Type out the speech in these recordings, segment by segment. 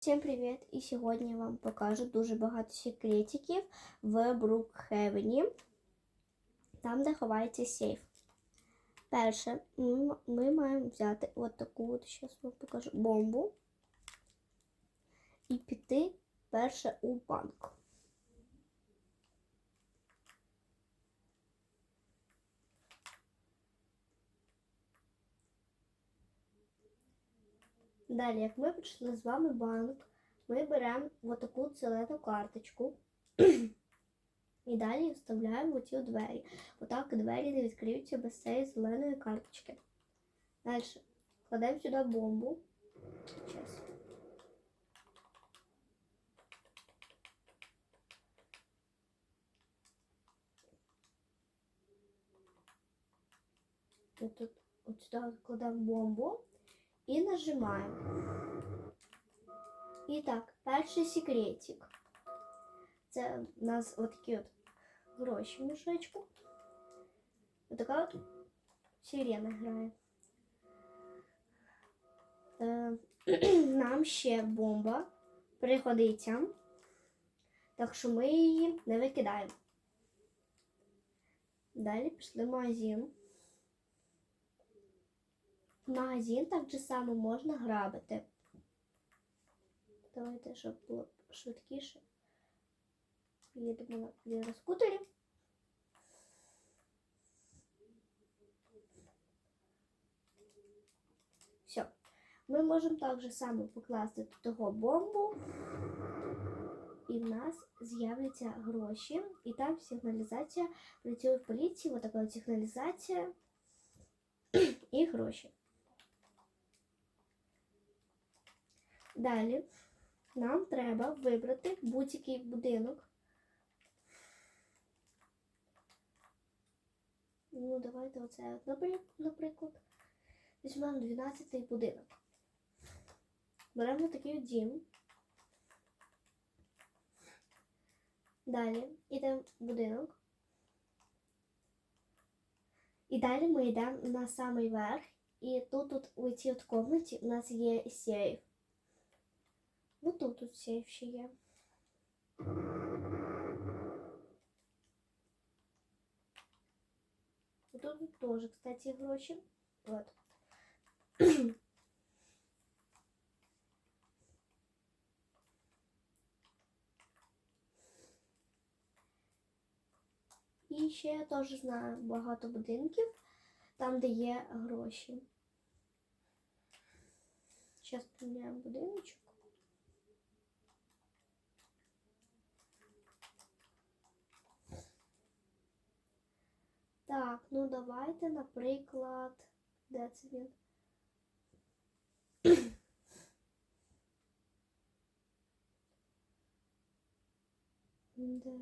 Всім привіт! І сьогодні я вам покажу дуже багато секретиків в Брукхевені, там, де ховається сейф. Перше, ми, маємо взяти от таку, от, зараз вам покажу, бомбу і піти перше у банк. Далі, як ми прийшли з вами в банк, ми беремо отаку зелену карточку і далі вставляємо в ці двері. Отак двері не відкриються без цієї зеленої карточки. Далі кладемо сюди бомбу. Щас. Тут от сюди кладемо бомбу і нажимаємо. І так, перший секретик. Це у нас отакі от гроші в мішечку. Отака от сирена грає. Е, нам ще бомба пригодиться, так що ми її не викидаємо. Далі пішли в магазин. Магазин так же само можна грабити. Давайте, щоб було швидкіше. Їдемо на ліроскутері. Все. Ми можемо так же само покласти до того бомбу, і в нас з'являться гроші. І там сигналізація працює в поліції, ось така сигналізація і гроші. Далі нам треба вибрати будь-який будинок. Ну, давайте оце, наприклад, візьмемо 12-й будинок. Беремо такий дім. Далі йдемо в будинок. І далі ми йдемо на самий верх. І тут, тут у цій от комнаті у нас є сейф. Ну тут тут сейф ще є. Тут тоже, кстати, гроші. Вот. І ще я теж знаю багато будинків, там, де є гроші. Зараз поміняємо будиночок. Так, ну давайте, наприклад, де це він? Де?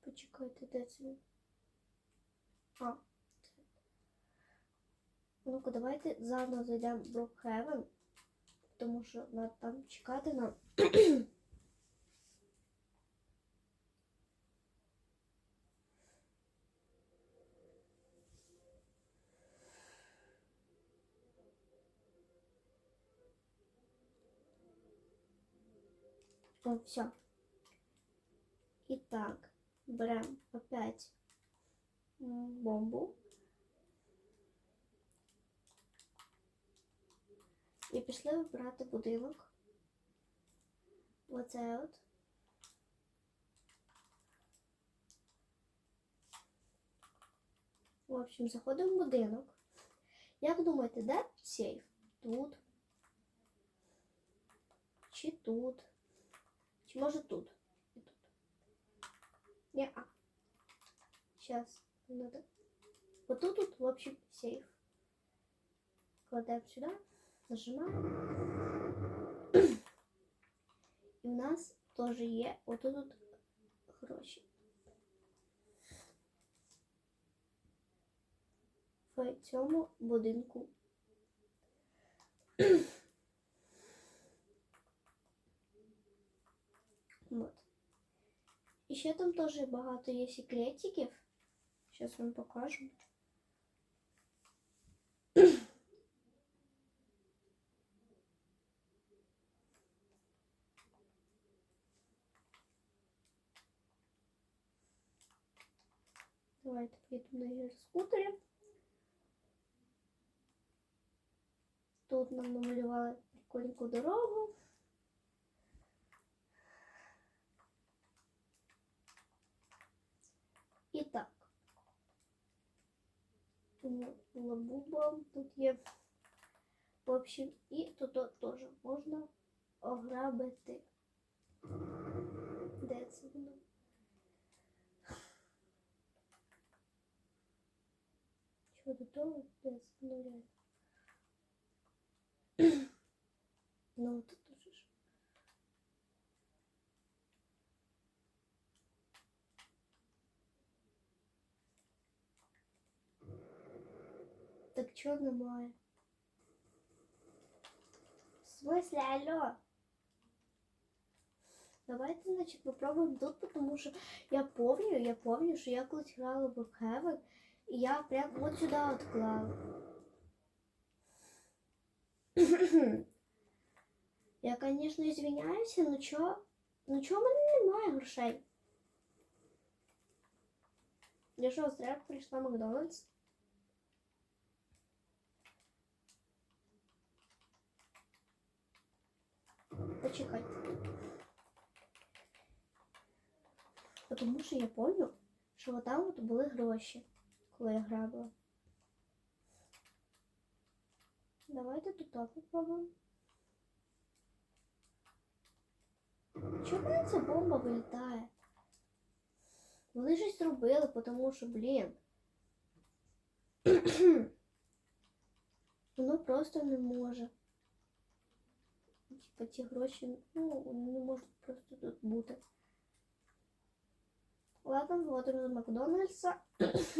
Почекайте, де це він? Ну-ка, давайте заново зайдемо в Брокхевен, тому що треба там чекати нам. О, все. Итак, берем опять бомбу. І пішли вибирати будинок. Оце от. В общем, заходимо в будинок. Як думаєте, де сейф? Тут? Чи тут? Чи може тут? І тут? Не, а. Сейчас надо. Вот тут, тут, в общем, сейф. Кладаем сюда, нажимаем. І у нас теж є отут тут гроші. В цьому будинку. Вот. І ще там теж багато є секретиків. Зараз вам покажу. Давайте поїдемо на скутері. Тут нам намалювали прикольненьку дорогу. І так. Лабуба тут є. В общем, і тут теж можна ограбити. Де це воно? Чого до того? Де це воно? Ну, тут уже ж. Так чого немає? В смысле, алло? Давайте, значить, попробуємо тут, потому що я помню, я помню, що я колись грала в Heaven, і я прям от сюди отклала. Я, конечно, извиняюся, ну чо? Ну чого в мене немає грошей? Я що, зря прийшла в Макдональдс? Почекайте. Тому що я помню, що там от були гроші, коли я грабила. Давайте тут так попробуємо. Чому ця бомба вилітає? Вони щось зробили, тому що, блін. Воно просто не може. Типа ті гроші, ну, не можуть просто тут бути. Ладно, вводимо до Макдональдса.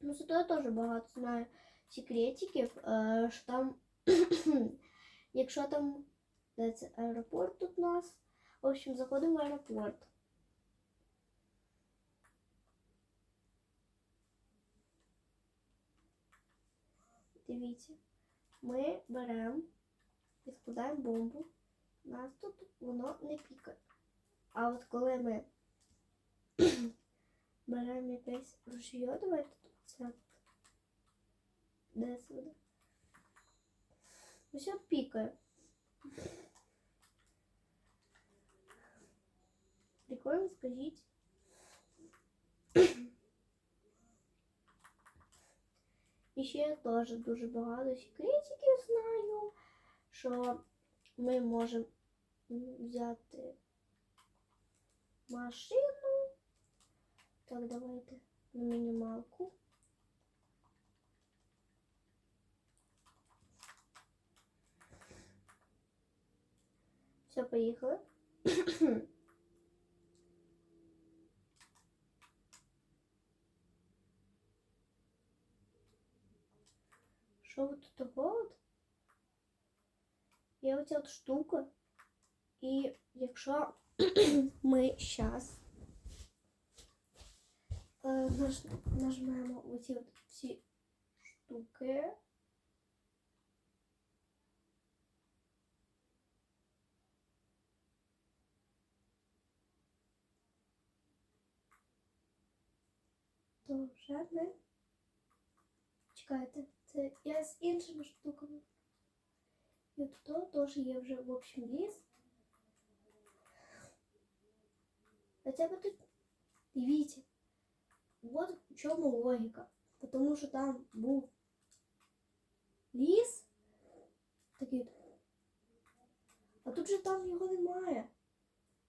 ну, зато я теж багато знаю секретиків, е, що там, якщо там де це аеропорт тут у нас. В общем, заходимо в аеропорт. Дивіться, ми беремо і складаємо бомбу. Нас тут воно не пікає. А от коли ми беремо якесь рушіє, давайте тут це. Де сюди? Ось от пікає. Прикольно, скажіть. І ще теж дуже багато секретиків знаю, що ми можемо взяти машину. Так, давайте на мінімалку. Все, поїхали. Що от того от? Є оця от штука. І якщо ми зараз е, наж, нажмемо оці от всі штуки. То вже не. Чекайте, це я з іншими штуками. І тут теж є вже, в общем, ліс. Хоча б тут, дивіться, от в чому логіка. Тому що там був ліс, такий. А тут же там його немає.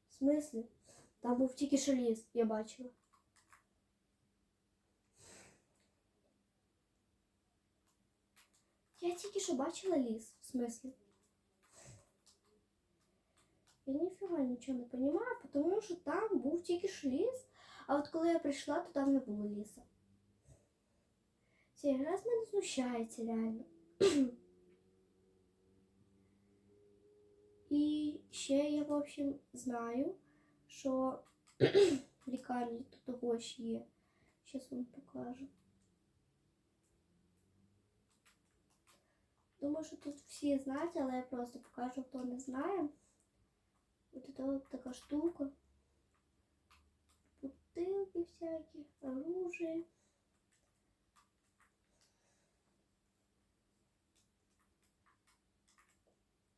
В смислі? Там був тільки що я бачила. Я тільки що бачила ліс, в смислі. Я ніфіга нічого не розумію, тому що там був тільки ж ліс, а от коли я прийшла, то там не було ліса. Ця гра з мене знущається реально. І Ще я, в общем, знаю, що лікарні тут ще є. Зараз вам покажу. Думаю, що тут всі знають, але я просто покажу, хто не знає. Ось це от така штука. Бутилки всякі, оружие.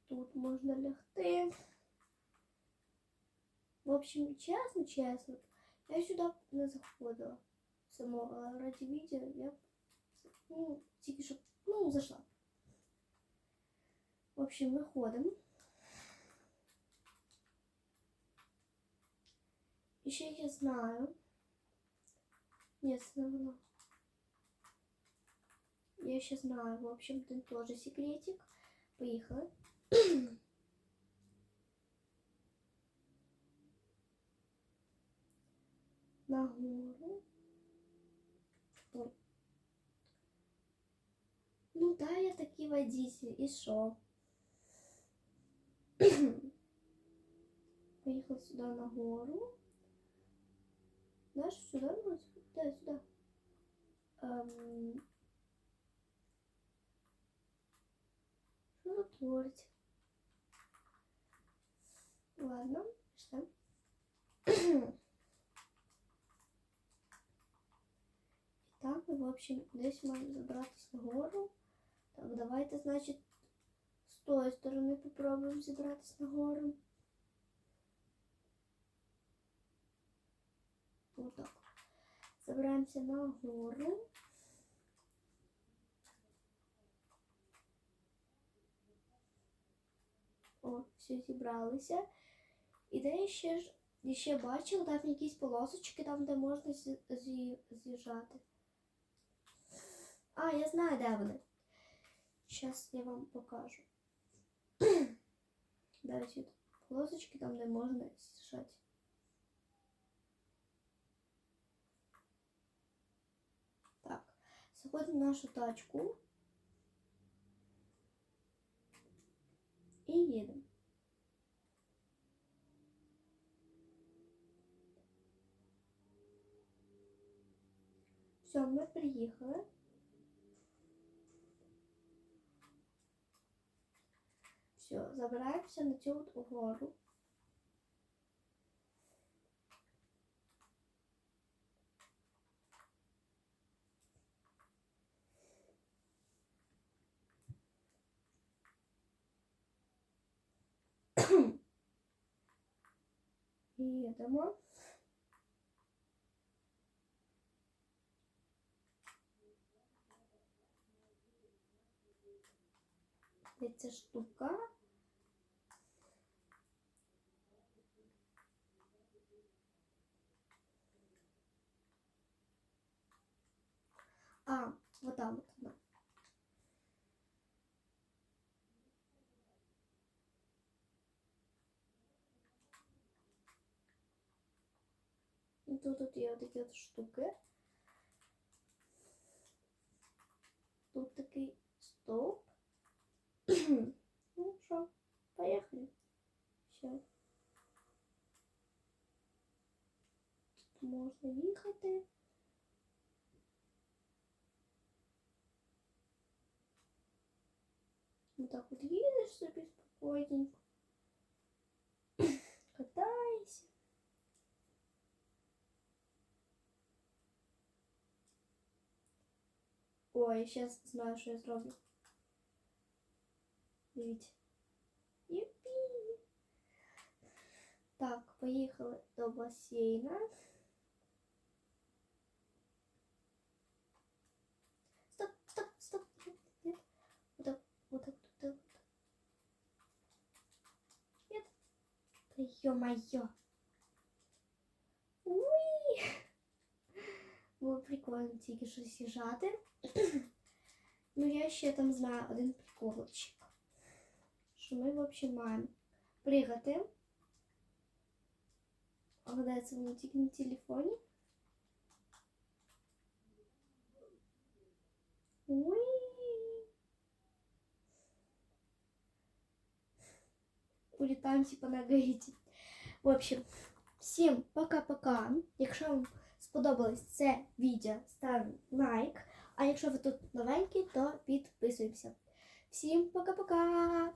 Тут можна лягти. В общем, чесно, чесно, я сюди не заходила самого, але раді відео я ну, тільки що ну, зайшла. В общем, виходимо. І ще я знаю. Ні, це не воно. Я ще знаю, в общем, тут тоже секретик. Поїхали. Нагору. Ой. Ну да, я такий водитель. І що? Поїхав сюди нагору. Знаєш, сюди вроде? Да, сюди. Ем... Що тут творить? Ладно, пішли. Так, ми, в общем, десь маємо забратися нагору. Так, давайте, значить, тої сторони попробуємо зібратися нагору. Отак. Забираємося нагору. О, все зібралися. І де ще ж ще бачила, там якісь полосочки, там, де можна з'їжджати. А, я знаю, де вони. Зараз я вам покажу. Де ці полосочки, там, де можна з'їжджати. Так, заходимо в нашу тачку. І їдемо. Все, ми приїхали. Все, забираємося на цю гору. Їдемо. Де ця штука? А, вот там вот она. І тут от є такі от штуки. Тут такий стовп. ну що, поїхали. Все. Тут можна їхати. їдеш собі спокійненько. Катайся. Ой, я сейчас знаю, що я зроблю. Дивіться. Юпі. Так, поїхали до басейна. ё-моё. Уй. Було прикольно тільки що з'їжджати. ну, я ще там знаю один приколчик. Що ми, в общем, маємо пригати. Гадається, воно тільки на телефоні. Уй. політаємо типа на гаїті. В общем, всім пока-пока. Якщо вам сподобалось це відео, ставимо лайк. А якщо ви тут новенький, то підписуємося. Всім пока-пока!